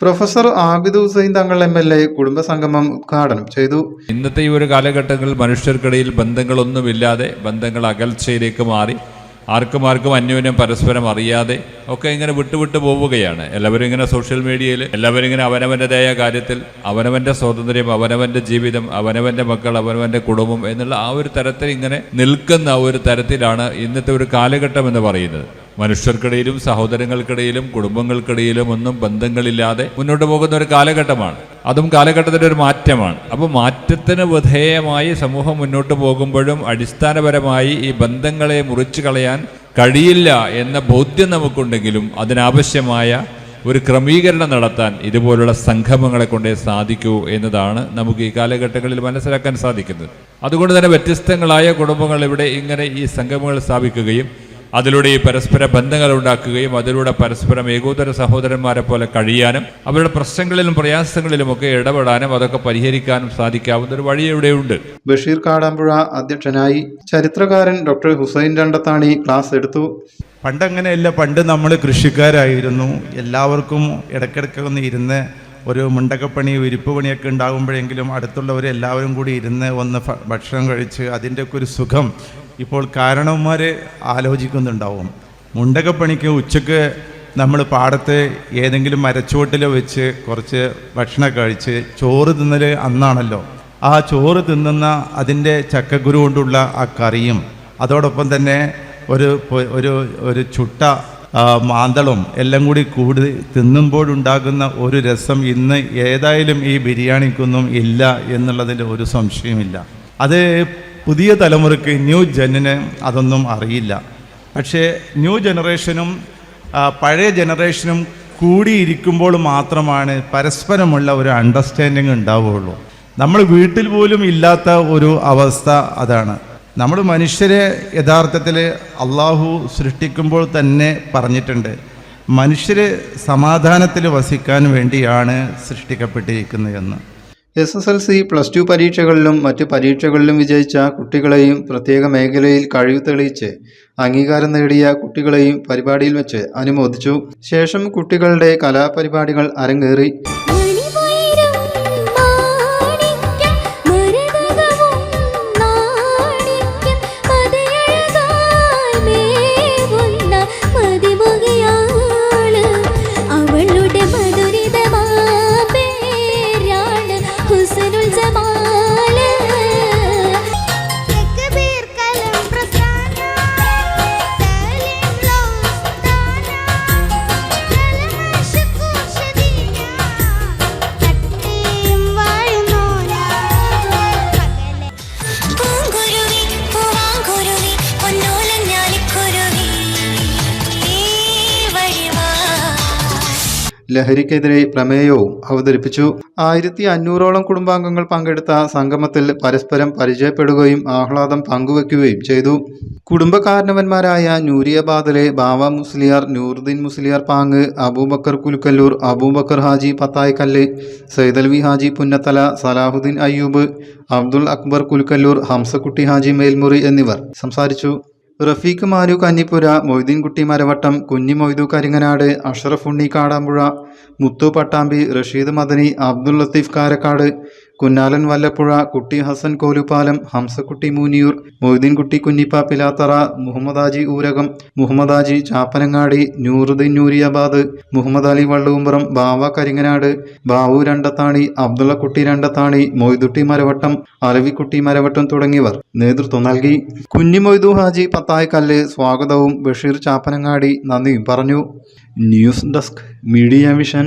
Professor Abid Hussain Thangal M L A കുടുംബസംഗമം ഉദ്ഘാടനം ചെയ്തു. ഇന്നത്തെ ഈ ഒരു കാലഘട്ടങ്ങളിൽ മനുഷ്യർക്കിടയിൽ ബന്ധങ്ങളൊന്നുമില്ലാതെ ബന്ധങ്ങൾ അകൽച്ചയിലേക്ക് മാറി ആർക്കും ആർക്കും അന്യോന്യം പരസ്പരം അറിയാതെ ഒക്കെ ഇങ്ങനെ വിട്ടുവിട്ട് പോവുകയാണ്. എല്ലാവരും ഇങ്ങനെ സോഷ്യൽ മീഡിയയിൽ എല്ലാവരും ഇങ്ങനെ അവനവന്റെതായ കാര്യത്തിൽ അവനവന്റെ സ്വാതന്ത്ര്യം അവനവന്റെ ജീവിതം അവനവന്റെ മക്കൾ അവനവന്റെ കുടുംബം എന്നുള്ള ആ ഒരു തരത്തിൽ ഇങ്ങനെ നിൽക്കുന്ന ഒരു തരത്തിലാണ് ഇന്നത്തെ ഒരു കാലഘട്ടം എന്ന് പറയുന്നത്. മനുഷ്യർക്കിടയിലും സഹോദരങ്ങൾക്കിടയിലും കുടുംബങ്ങൾക്കിടയിലും ഒന്നും ബന്ധങ്ങളില്ലാതെ മുന്നോട്ട് പോകുന്ന ഒരു കാലഘട്ടമാണ്. അതും കാലഘട്ടത്തിന്റെ ഒരു മാറ്റമാണ്. അപ്പോൾ മാറ്റത്തിന് വിധേയമായി സമൂഹം മുന്നോട്ട് പോകുമ്പോഴും അടിസ്ഥാനപരമായി ഈ ബന്ധങ്ങളെ മുറിച്ചു കളയാൻ കഴിയില്ല എന്ന ബോധ്യം നമുക്കുണ്ടെങ്കിലും അതിനാവശ്യമായ ഒരു ക്രമീകരണം നടത്താൻ ഇതുപോലുള്ള സംഗമങ്ങളെ കൊണ്ടേ സാധിക്കൂ എന്നതാണ് നമുക്ക് ഈ കാലഘട്ടങ്ങളിൽ മനസ്സിലാക്കാൻ സാധിക്കുന്നത്. അതുകൊണ്ട് തന്നെ വ്യത്യസ്തങ്ങളായ കുടുംബങ്ങൾ ഇവിടെ ഇങ്ങനെ ഈ സംഗമങ്ങൾ സ്ഥാപിക്കുകയും അതിലൂടെ ഈ പരസ്പര ബന്ധങ്ങൾ ഉണ്ടാക്കുകയും അതിലൂടെ പരസ്പരം ഏകോദര സഹോദരന്മാരെ പോലെ കഴിയാനും അവരുടെ പ്രശ്നങ്ങളിലും പ്രയാസങ്ങളിലുമൊക്കെ ഇടപെടാനും അതൊക്കെ പരിഹരിക്കാനും സാധിക്കാവുന്ന ഒരു വഴി ഇവിടെയുണ്ട്. ബഷീർ കാടാമ്പുഴ അധ്യക്ഷനായി ചരിത്രകാരൻ ഡോക്ടർ ഹുസൈൻ രണ്ടത്താണി ക്ലാസ് എടുത്തു. പണ്ടങ്ങനെയല്ല പണ്ട് നമ്മൾ കൃഷിക്കാരായിരുന്നു. എല്ലാവർക്കും ഇടയ്ക്കിടയ്ക്ക് ഒന്ന് ഇരുന്ന് ഒരു മുണ്ടക്കപ്പണി വിരിപ്പ് പണിയൊക്കെ ഉണ്ടാകുമ്പോഴെങ്കിലും അടുത്തുള്ളവർ എല്ലാവരും കൂടി ഇരുന്ന് ഒന്ന് ഭക്ഷണം കഴിച്ച് അതിന്റെയൊക്കെ ഒരു സുഖം ഇപ്പോൾ കാരണവന്മാർ ആലോചിക്കുന്നുണ്ടാവും. മുണ്ടകപ്പണിക്ക് ഉച്ചയ്ക്ക് നമ്മൾ പാടത്ത് ഏതെങ്കിലും മരച്ചുവട്ടിൽ വെച്ച് കുറച്ച് ഭക്ഷണം കഴിച്ച് ചോറ് തിന്നൽ അന്നാണല്ലോ. ആ ചോറ് തിന്നുന്ന അതിന്റെ ചക്കക്കുരു കൊണ്ടുള്ള ആ കറിയും അതോടൊപ്പം തന്നെ ഒരു ഒരു ഒരു ചുട്ട മാന്തളും എല്ലാം കൂടി കൂടി തിന്നുമ്പോഴുണ്ടാകുന്ന ഒരു രസം ഇന്ന് ഏതായാലും ഈ ബിരിയാണിക്കൊന്നും ഇല്ല എന്നുള്ളതിൽ ഒരു സംശയമില്ല അത് പുതിയ തലമുറയ്ക്ക് ന്യൂ ജനന് അതൊന്നും അറിയില്ല. പക്ഷേ ന്യൂ ജനറേഷനും പഴയ ജനറേഷനും കൂടിയിരിക്കുമ്പോൾ മാത്രമാണ് പരസ്പരമുള്ള ഒരു അണ്ടർസ്റ്റാൻഡിങ് ഉണ്ടാവുകയുള്ളൂ നമ്മൾ വീട്ടിൽ പോലും ഇല്ലാത്ത ഒരു അവസ്ഥ അതാണ്. നമ്മൾ മനുഷ്യരെ യഥാർത്ഥത്തിൽ അള്ളാഹു സൃഷ്ടിക്കുമ്പോൾ തന്നെ പറഞ്ഞിട്ടുണ്ട്. മനുഷ്യർ സമാധാനത്തിൽ വസിക്കാൻ വേണ്ടിയാണ് സൃഷ്ടിക്കപ്പെട്ടിരിക്കുന്നത് എന്ന്. S S L C plus two പരീക്ഷകളിലും മറ്റ് പരീക്ഷകളിലും വിജയിച്ച കുട്ടികളെയും പ്രത്യേക മേഖലയിൽ കഴിവ് തെളിയിച്ച് അംഗീകാരം നേടിയ കുട്ടികളെയും പരിപാടിയിൽ വെച്ച് അനുമോദിച്ചു. ശേഷം കുട്ടികളുടെ കലാപരിപാടികൾ അരങ്ങേറി. ലഹരിക്കെതിരെ പ്രമേയവും അവതരിപ്പിച്ചു. ആയിരത്തി അഞ്ഞൂറോളം കുടുംബാംഗങ്ങൾ പങ്കെടുത്ത സംഗമത്തിൽ പരസ്പരം പരിചയപ്പെടുകയും ആഹ്ലാദം പങ്കുവെക്കുകയും ചെയ്തു. കുടുംബകാരണവന്മാരായ നൂരിയബാദിലെ ബാവ മുസ്ലിയാർ നൂറുദ്ദീൻ മുസ്ലിയാർ പാങ് അബൂബക്കർ കുലുക്കല്ലൂർ അബൂബക്കർ ഹാജി പത്തായ്ക്കല്ല് സൈദൽവി ഹാജി പുന്നത്തല സലാഹുദ്ദീൻ അയ്യൂബ് അബ്ദുൾ അക്ബർ കുലുക്കല്ലൂർ ഹംസക്കുട്ടി ഹാജി മേൽമുറി എന്നിവർ സംസാരിച്ചു. റഫീഖ് മാലു കന്നിപ്പുര മൊയ്തീൻകുട്ടി മരവട്ടം കുഞ്ഞി മൊയ്തു കരിങ്ങനാട് അഷറഫ് ഉണ്ണി കാടാമ്പുഴ മുത്തു പട്ടാമ്പി റഷീദ് മദനി അബ്ദുൽ ലത്തീഫ് കാരക്കാട് കുന്നാലൻ വല്ലപ്പുഴ കുട്ടി ഹസൻ കോലുപാലം ഹംസക്കുട്ടി മൂനിയൂർ മൊയ്തീൻകുട്ടി കുഞ്ഞിപ്പ പിലാത്തറ മുഹമ്മദാജി ഊരകം മുഹമ്മദാജി ചാപ്പനങ്ങാടി നൂറുദ്ദീൻ നൂരിയാബാദ് മുഹമ്മദ് അലി വള്ളുകുമ്പറം ബാവ കരിങ്ങനാട് ബാവു രണ്ടത്താണി അബ്ദുള്ളക്കുട്ടി രണ്ടത്താണി മൊയ്തുട്ടി മരവട്ടം അലവിക്കുട്ടി മരവട്ടം തുടങ്ങിയവർ നേതൃത്വം നൽകി. കുഞ്ഞി മൊയ്തു ഹാജി പത്തായക്കല്ല് സ്വാഗതവും ബഷീർ ചാപ്പനങ്ങാടി നന്ദിയും പറഞ്ഞു. News desk media vision